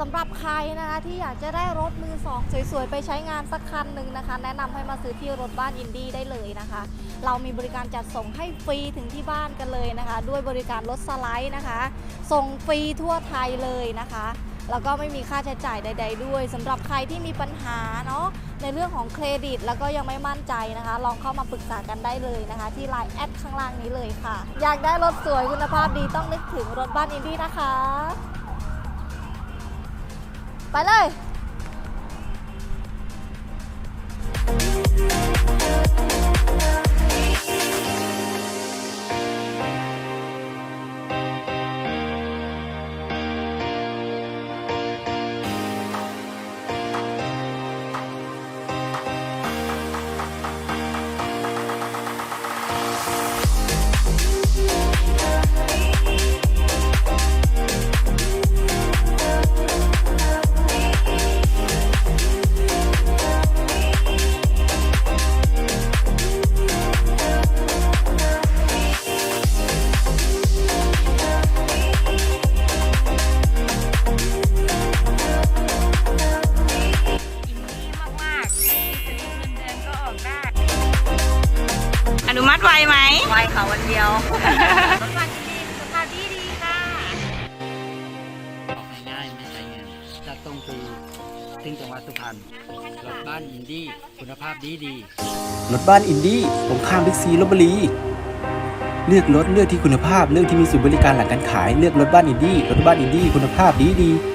สำหรับใครนะคะที่อยากจะได้รถมือสองสวยๆ ไปใช้งานสักคันหนึ่งนะคะ แนะนำให้มาซื้อที่รถบ้านอินดี้ได้เลยนะคะ เรามีบริการจัดส่งให้ฟรีถึงที่บ้านกันเลยนะคะ ด้วยบริการรถสไลด์นะคะ ส่งฟรีทั่วไทยเลยนะคะแล้วก็ไม่มีค่าใช้จ่ายใด ๆ ด้วยสำหรับใครที่มีปัญหาเนาะในเรื่องของเครดิตแล้วก็ยังไม่มั่นใจนะคะ ลองเข้ามาปรึกษากันได้เลยนะคะ ที่ไลน์แอดข้างล่างนี้เลยค่ะ อยากได้รถสวยคุณภาพดีต้องนึกถึงรถบ้านอินดี้นะคะ ไปเลย นุมัติไวไหมไวค่ะวันเดียวรถวันดีสภาพดีดีค่ะออกง่ายๆไม่ใช้เงินจะต้องคือถึงจังหวัดสุพรรณรถบ้านอินดี้คุณภาพดีดีรถบ้านอินดี้ตรงข้ามบิ๊กซีลบบุรีเลือกรถเลือกที่คุณภาพเลือกที่มีศูนย์บริการหลังการขายเลือกรถบ้านอินดี้รถบ้านอินดี้คุณภาพดีดีๆ